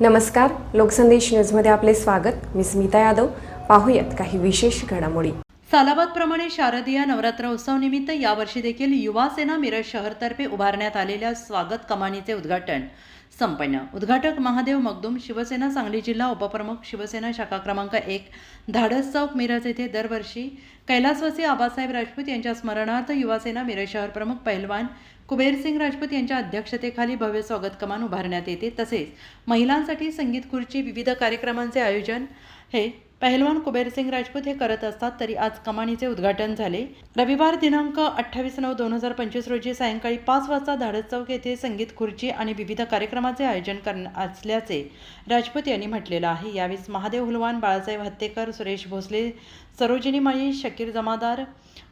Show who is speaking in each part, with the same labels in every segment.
Speaker 1: नमस्कार लोकसंदेश न्यूजमध्ये आपले स्वागत. मी स्मिता यादव. पाहूयात काही विशेष घडामोडी.
Speaker 2: सालाबादप्रमाणे शारदीय नवरात्र उत्सवनिमित्त यावर्षी देखील युवा सेना मिरज शहरतर्फे उभारण्यात आलेल्या स्वागत कमानीचे उद्घाटन. संपन्न. उद्घाटक महादेव मगदूम शिवसेना सांगली जिल्हा उपप्रमुख शिवसेना शाखा क्रमांक एक धाडस चौक मिरज येथे दरवर्षी कैलासवासी आबासाहेब राजपूत यांच्या स्मरणार्थ युवासेना मिरज शहर प्रमुख पहिलवान कुबेरसिंग राजपूत यांच्या अध्यक्षतेखाली भव्य स्वागत कमान उभारण्यात येते. तसेच महिलांसाठी संगीत खुर्ची विविध कार्यक्रमांचे आयोजन हे पहिलवान कुबेरसिंग राजपूत हे करत असतात तरी आज कमानीचे उद्घाटन झाले. रविवार दिनांक अठ्ठावीस नऊ दोन हजार पंचवीस रोजी सायंकाळी पाच वाजता धाडस चौक येथे संगीत खुर्ची आणि विविध कार्यक्रमाचे आयोजन करणार असल्याचे राजपूत यांनी म्हटलेलं आहे. यावेळी महादेव हुलवान बाळासाहेब हत्तेकर सुरेश भोसले सरोजिनी माळी शकीर जमादार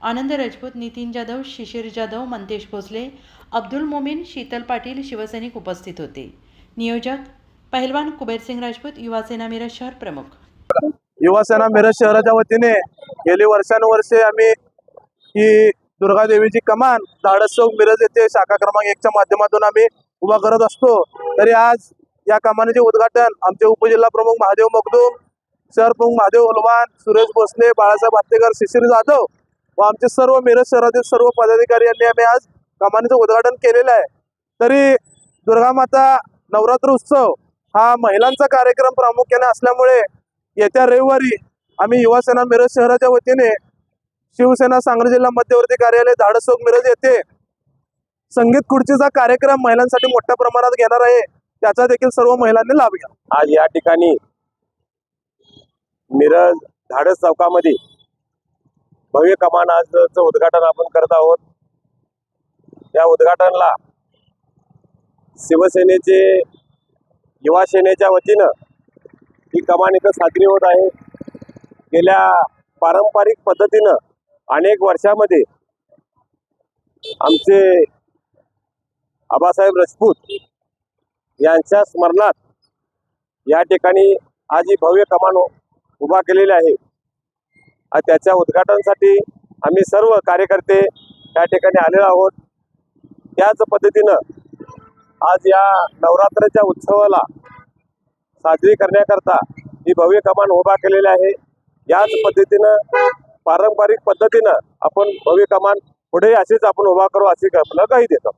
Speaker 2: आनंद राजपूत नितीन जाधव शिशिर जाधव मंतेश भोसले अब्दुल मोमीन शीतल पाटील शिवसैनिक उपस्थित होते. नियोजक पहिलवान कुबेरसिंग राजपूत युवासेना मिरज शहर प्रमुख.
Speaker 3: युवासेना मिरज शहराच्या वतीने गेली वर्षानुवर्षे आम्ही ही दुर्गादेवीची कमान धाडस चौक मिरज येथे शाखा क्रमांक एकच्या माध्यमातून आम्ही उभा करत असतो. तरी आज या कमानीचे उद्घाटन आमचे उपजिल्हा प्रमुख महादेव मगदूम शहर प्रमुख महादेव हलवान सुरेश भोसले बाळासाहेब आत्तेकर शिशिर जाधव व आमचे सर्व मिरज शहरातील सर्व पदाधिकारी यांनी आम्ही आज कमानीचं उद्घाटन केलेलं आहे. तरी दुर्गामाता नवरात्र उत्सव हा महिलांचा कार्यक्रम प्रामुख्याने असल्यामुळे येत्या रविवारी आम्ही युवासेना मिरज शहराच्या वतीने शिवसेना सांगली जिल्हा मध्यवर्ती कार्यालय धाडसोक मिरज येथे संगीत खुर्चीचा कार्यक्रम महिलांसाठी मोठ्या प्रमाणात घेणार आहे. त्याचा देखील सर्व महिलांनी लाभ घ्या.
Speaker 4: आज या ठिकाणी मिरज धाडस चौकामध्ये भव्य कमान आजचं उद्घाटन आपण करत आहोत. या उद्घाटनला शिवसेनेचे युवा सेनेच्या वतीनं ही कमान इथं साजरी होत आहे. गेल्या पारंपरिक पद्धतीनं अनेक वर्षामध्ये आमचे आबासाहेब राजपूत यांच्या स्मरणात या ठिकाणी आज ही भव्य कमान उभा केलेली आहे. त्याच्या उद्घाटनासाठी आम्ही सर्व कार्यकर्ते त्या ठिकाणी आलेलो आहोत. त्याच पद्धतीनं आज या नवरात्राच्या उत्सवाला साजरी करण्याकरता ही भव्य कमान उभा केलेली आहे. याच पद्धतीनं पारंपरिक पद्धतीनं आपण भव्य कमान पुढे अशीच आपण उभा करू अशी कल्पना काही देतो.